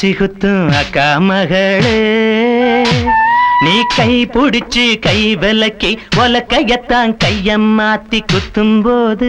அரிசி குத்தும் அக்கா மகளே. நீ கை பிடிச்சு கை விலக்கி உலக்கையத்தான் கைய மாத்தி குத்தும் போது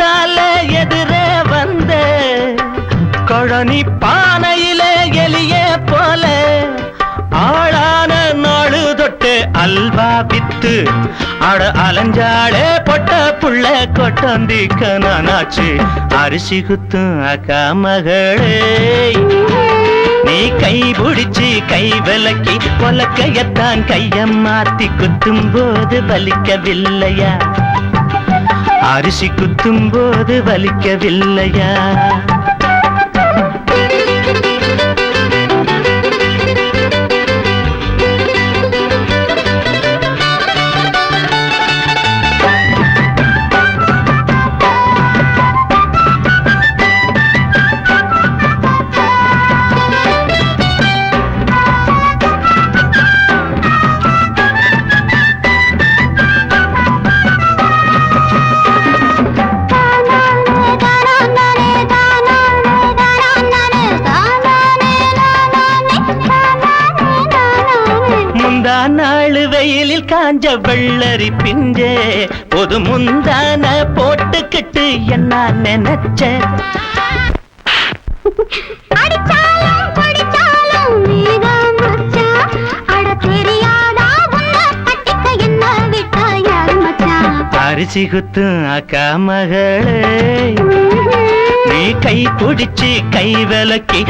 பார்த்தால எதிரே வந்த கொழனி பானையில எலிய போல ஆளான நாளு தொட்டு அல்வா வித்து அட அலஞ்சாளே பொட்ட புள்ள கொட்டந்திக்க நானாச்சு அரிசி குத்தும் அக்கா மகளே. நீ கை பிடிச்சு கை விலக்கி கொலக்கையத்தான் கையம் மாத்தி குத்தும் போது பலிக்கவில்லையா அரிசி குத்தும் போது வலிக்கவில்லையா? முந்தா நாள் வெயிலில் காஞ்ச வெள்ளரி பிஞ்சே. பொது முந்தான போட்டுக்கிட்டு என்ன நினைச்ச? அரிசி குத்தும் அக்கா மகளே. நீ கை பிடிச்சு கை விலக்கி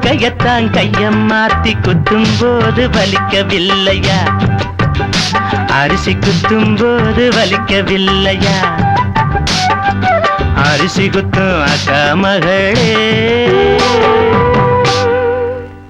கையத்தான் கையம் மாத்தி குத்தும் போது வலிக்கவில்லையா? அரிசி குத்தும் போது வலிக்கவில்லையா? அரிசி குத்தும் அக்கா மகளே.